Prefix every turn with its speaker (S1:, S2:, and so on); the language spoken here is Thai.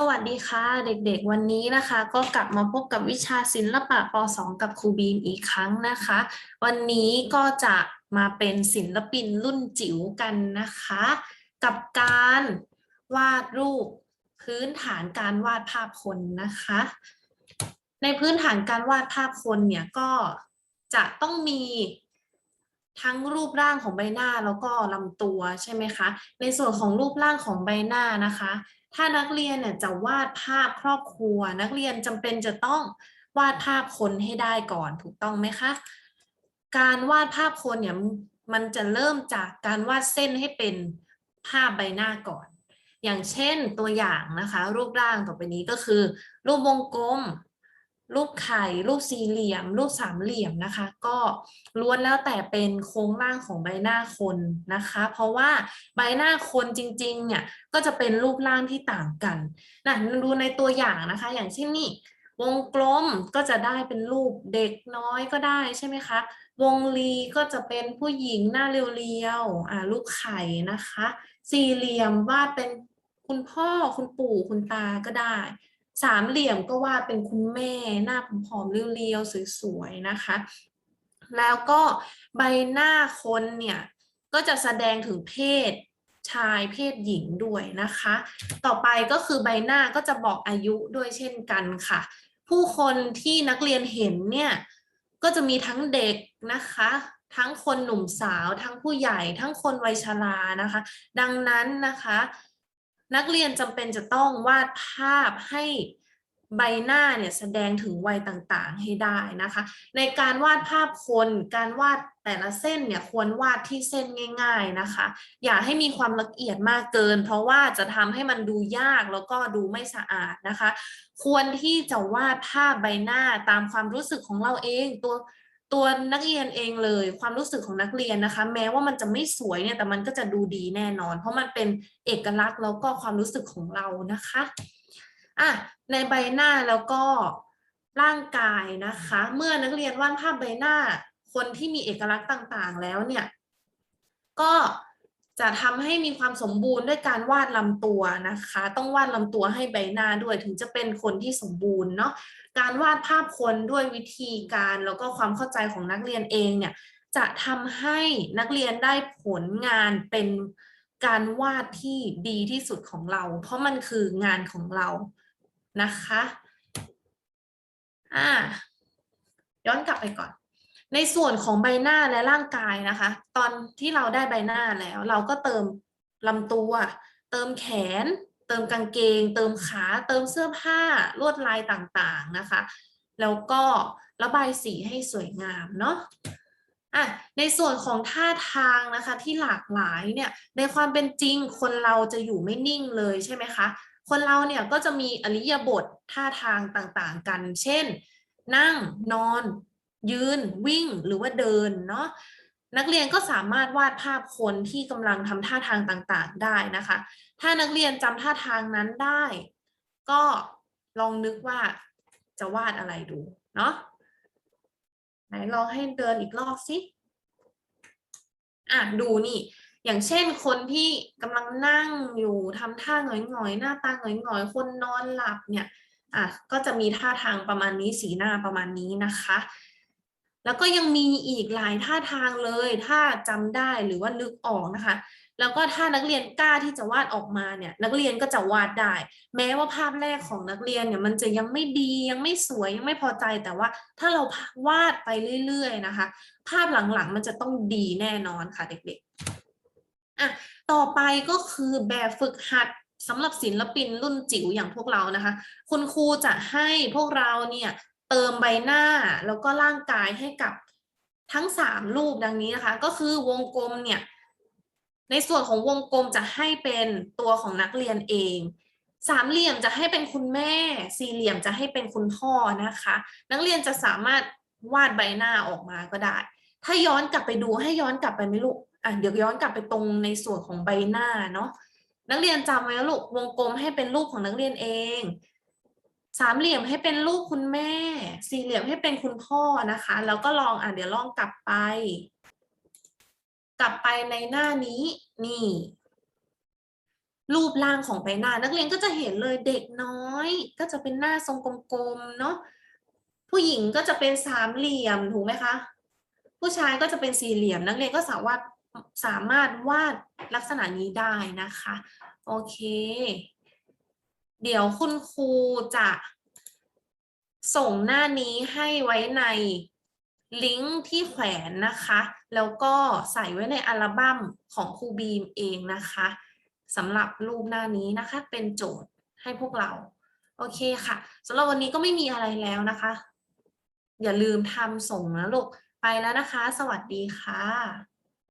S1: สวัสดีค่ะเด็กๆ วันนี้นะคะ ก็กลับมาพบกับวิชาศิลปะป .2 กับครูบีมอีกครั้งนะคะ วันนี้ก็จะมาเป็นศิลปินรุ่นจิ๋วกันนะคะ กับการวาดรูปพื้นฐานการวาดภาพคนนะคะ ในพื้นฐานการวาดภาพคนเนี่ยก็จะต้องมีทั้งรูปร่างของใบหน้าแล้วก็ลำตัวใช่ไหมคะ ในส่วนของรูปร่างของใบหน้านะคะ ถ้านักเรียนเนี่ยจะวาดภาพครอบครัว นักเรียนจำเป็นจะต้องวาดภาพคนให้ได้ก่อนถูกต้องไหมคะ การวาดภาพคนเนี่ยมันจะเริ่มจากการวาดเส้นให้เป็นภาพใบหน้าก่อน อย่างเช่นตัวอย่างนะคะ รูปร่างต่อไปนี้ก็คือ รูปวงกลม รูปไข่ รูปสี่เหลี่ยม รูปสามเหลี่ยมนะคะ ก็ล้วนแล้วแต่เป็นโครงร่างของใบหน้าคนนะคะ เพราะว่าใบหน้าคนจริงๆ เนี่ยก็จะเป็นรูปร่างที่ต่างกันนะดูในตัวอย่างนะคะ อย่างเช่นนี่วงกลมก็จะได้เป็นรูปเด็กน้อยก็ได้ใช่ไหมคะ วงรีก็จะเป็นผู้หญิงหน้าเรียวๆอ่ารูปไข่นะคะ สี่เหลี่ยมวาดเป็นคุณพ่อคุณปู่คุณตาก็ได้ สามเหลี่ยมก็วาดเป็นคุณแม่หน้าผอมๆเรียวๆสวยๆนะคะ แล้วก็ใบหน้าคนเนี่ยก็จะแสดงถึงเพศชายเพศหญิงด้วยนะคะ ต่อไปก็คือใบหน้าก็จะบอกอายุด้วยเช่นกันค่ะ ผู้คนที่นักเรียนเห็นเนี่ยก็จะมีทั้งเด็กนะคะ ทั้งคนหนุ่มสาว ทั้งผู้ใหญ่ ทั้งคนวัยชรานะคะ ดังนั้นนะคะ นักเรียนจำเป็นจะต้องวาดภาพให้ใบหน้าเนี่ยแสดงถึงวัยต่างๆให้ได้นะคะ ในการวาดภาพคนการวาดแต่ละเส้นเนี่ยควรวาดที่เส้นง่าย ๆนะคะ อย่าให้มีความละเอียดมากเกิน เพราะว่าจะทำให้มันดูยากแล้วก็ดูไม่สะอาดนะคะ ควรที่จะวาดภาพใบหน้าตามความรู้สึกของเราเองตัว ตัวนักเรียนเองเลย ความรู้สึกของนักเรียนนะคะ แม้ว่ามันจะไม่สวยเนี่ยแต่มันก็จะดูดีแน่นอน เพราะมันเป็นเอกลักษณ์แล้วก็ความรู้สึกของเรานะคะอะในใบหน้าแล้วก็ร่างกายนะคะ เมื่อนักเรียนวาดภาพใบหน้าคนที่มีเอกลักษณ์ต่างๆ แล้วเนี่ย ก็ จะทำให้มีความสมบูรณ์ด้วยการวาดลำตัวนะคะ ต้องวาดลำตัวให้ใบหน้าด้วยถึงจะเป็นคนที่สมบูรณ์เนาะการวาดภาพคนด้วยวิธีการแล้วก็ความเข้าใจของนักเรียนเองเนี่ยจะทำให้นักเรียนได้ผลงานเป็นการวาดที่ดีที่สุดของเรา เพราะมันคืองานของเรานะคะอ่าย้อนกลับไปก่อน ในส่วนของใบหน้าและร่างกายนะคะ ตอนที่เราได้ใบหน้าแล้ว เราก็เติมลำตัว เติมแขน เติมกางเกง เติมขา เติมเสื้อผ้าลวดลายต่างๆนะคะ แล้วก็ระบายสีให้สวยงามเนาะอะในส่วนของท่าทางนะคะที่หลากหลายเนี่ยในความเป็นจริงคนเราจะอยู่ไม่นิ่งเลยใช่ไหมคะคนเราเนี่ยก็จะมีอริยบทท่าทางต่างๆกัน เช่น นั่งนอน ยืนวิ่งหรือว่าเดินเนาะนักเรียนก็สามารถวาดภาพคนที่กำลังทำท่าทางต่างๆได้นะคะ ถ้านักเรียนจำท่าทางนั้นได้ ก็ลองนึกว่าจะวาดอะไรดูเนาะไหนลองให้เดินอีกรอบสิอะดูนี่ อย่างเช่นคนที่กำลังนั่งอยู่ทำท่าหงอยๆหน้าตาหงอยๆคนนอนหลับเนี่ยอะก็จะมีท่าทางประมาณนี้สีหน้าประมาณนี้นะคะ แล้วก็ยังมีอีกหลายท่าทางเลย ถ้าจำได้หรือว่านึกออกนะคะ แล้วก็ถ้านักเรียนกล้าที่จะวาดออกมาเนี่ย นักเรียนก็จะวาดได้ แม้ว่าภาพแรกของนักเรียนเนี่ยมันจะยังไม่ดียังไม่สวยยังไม่พอใจแต่ว่า ถ้าเราวาดไปเรื่อย ๆ นะคะ ภาพหลังๆมันจะต้องดีแน่นอนค่ะเด็กๆอะต่อไปก็คือแบบฝึกหัดสำหรับศิลปินรุ่นจิ๋วอย่างพวกเรานะคะ คุณครูจะให้พวกเราเนี่ย เติมใบหน้าแล้วก็ร่างกายให้กับทั้งสามรูปดังนี้นะคะ ก็คือวงกลมเนี่ย ในส่วนของวงกลมจะให้เป็นตัวของนักเรียนเอง สามเหลี่ยมจะให้เป็นคุณแม่ สี่เหลี่ยมจะให้เป็นคุณพ่อนะคะ นักเรียนจะสามารถวาดใบหน้าออกมาก็ได้ ถ้าย้อนกลับไปดูให้ย้อนกลับไปไหมลูกอะเดี๋ยวย้อนกลับไปตรงในส่วนของใบหน้าเนาะนักเรียนจำไว้ลูกวงกลมให้เป็นรูปของนักเรียนเอง สามเหลี่ยมให้เป็นรูปคุณแม่ สี่เหลี่ยมให้เป็นคุณพ่อนะคะ แล้วก็ลองอะเดี๋ยวลองกลับไป กลับไปในหน้านี้ นี่ รูปร่างของใบหน้า นักเรียนก็จะเห็นเลยเด็กน้อย ก็จะเป็นหน้าทรงกลมๆเนาะผู้หญิงก็จะเป็นสามเหลี่ยมถูกไหมคะ ผู้ชายก็จะเป็นสี่เหลี่ยม นักเรียนก็สามารถสามารถวาดลักษณะนี้ได้นะคะ โอเค เดี๋ยวคุณครูจะส่งหน้านี้ให้ไว้ในลิงก์ที่แขวนนะคะ แล้วก็ใส่ไว้ในอัลบั้มของครูบีมเองนะคะสำหรับรูปหน้านี้นะคะเป็นโจทย์ให้พวกเรา โอเคค่ะสำหรับวันนี้ก็ไม่มีอะไรแล้วนะคะ อย่าลืมทำส่งนะลูก ไปแล้วนะคะ สวัสดีค่ะ